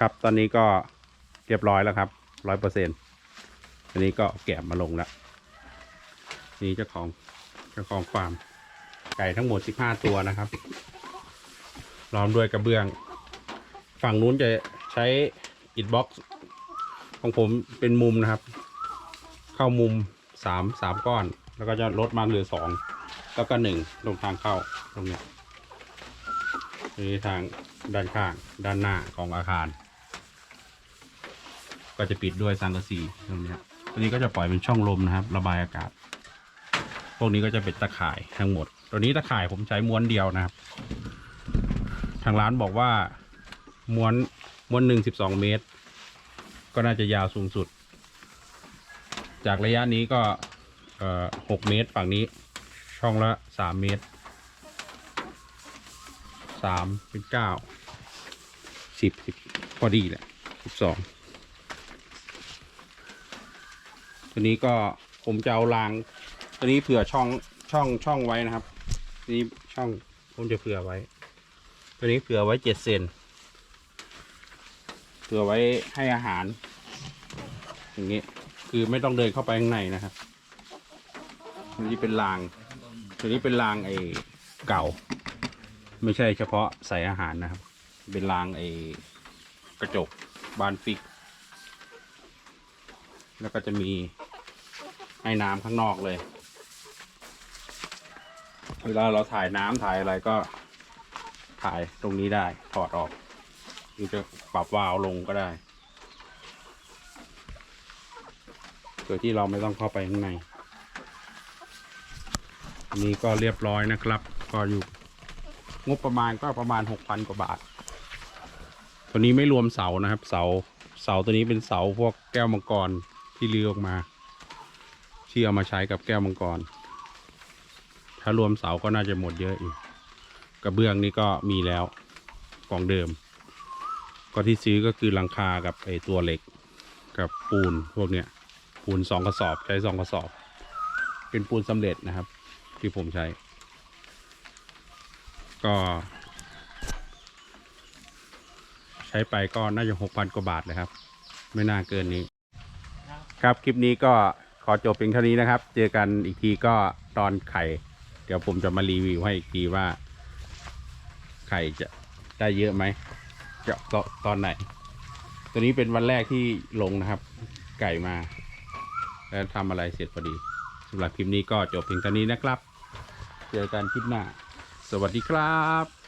ครับตอนนี้ก็เรียบร้อยแล้วครับร้อยเปอร์เซ็นต์อันนี้ก็แกะมาลงแล้ว นี่เจ้าของเจ้าของฟาร์มไก่ทั้งหมดสิบห้าตัวนะครับล้อมด้วยกระเบื้อง ฝั่งนู้นจะใช้อิฐบ็อกซ์ของผมเป็นมุมนะครับ เข้ามุมสามสามก้อน แล้วก็จะลดมาเหลือสองแล้วก็หนึ่งตรงทางเข้าตรงเนี้ยนี่ทางด้านข้างด้านหน้าของอาคาร ก็จะปิดด้วยสังกะสีตรงนี้ตัวนี้ก็จะปล่อยเป็นช่องลมนะครับ ระบายอากาศ พวกนี้ก็จะเป็นตะข่ายทั้งหมด ตัวนี้ตะข่ายผมใช้ม้วนเดียวนะครับ ทางร้านบอกว่าม้วนม้วนหนึ่งสิบสองเมตร ก็น่าจะยาวสูงสุด จากระยะนี้ก็เออหกเมตรฝั่งนี้ช่องละสามเมตรสามเป็นเก้าสิบสิบพอดีแหละสิบสอง ตัวนี้ก็ผมจะเอารางตัวนี้เผื่อช่องช่องช่องไว้นะครับ นี้ช่องผมจะเผื่อไว้ ตัวนี้เผื่อไว้เจ็ดเซนเผื่อไว้ให้อาหาร อย่างนี้คือไม่ต้องเดินเข้าไปข้างในนะครับตัวนี้เป็นราง ตัวนี้เป็นรางไอ้เก่า ไม่ใช่เฉพาะใส่อาหารนะครับ เป็นรางไอ้กระจกบานฟิก แล้วก็จะมี ให้น้ำข้างนอกเลย เวลาเราถ่ายน้ำถ่ายอะไรก็ถ่ายตรงนี้ได้ถอดออกหรือจะปรับวาล์วลงก็ได้โดยที่เราไม่ต้องเข้าไปข้างในอันนี้ก็เรียบร้อยนะครับ ก็อยู่งบประมาณก็ประมาณหกพันกว่าบาท ตัวนี้ไม่รวมเสานะครับ เสา เสาตัวนี้เป็นเสาพวกแก้วมังกรที่เลือออกมา ที่เอามาใช้กับแก้วมังกร ถ้ารวมเสาก็น่าจะหมดเยอะอีก กระเบื้องนี่ก็มีแล้วของเดิม ก็ที่ซื้อก็คือหลังคากับไอตัวเหล็ก กับปูนพวกเนี้ย ปูนสองกระสอบใช้สองกระสอบ เป็นปูนสำเร็จนะครับ ที่ผมใช้ ก็ ใช้ไปก็น่าจะหกพันกว่าบาทเลยครับ ไม่น่าเกินนี้ครับ คลิปนี้ก็ ขอจบเพียงเท่านี้นะครับ เจอกันอีกทีก็ตอนไข่ เดี๋ยวผมจะมารีวิวให้อีกทีว่า ไข่จะได้เยอะไหมจะตตอนไหน ตัวนี้เป็นวันแรกที่ลงนะครับ ไก่มา แล้วทำอะไรเสร็จพอดีสำหรับคลิปนี้ก็จบเพียงเท่านี้นะครับ เจอกันคลิปหน้า สวัสดีครับ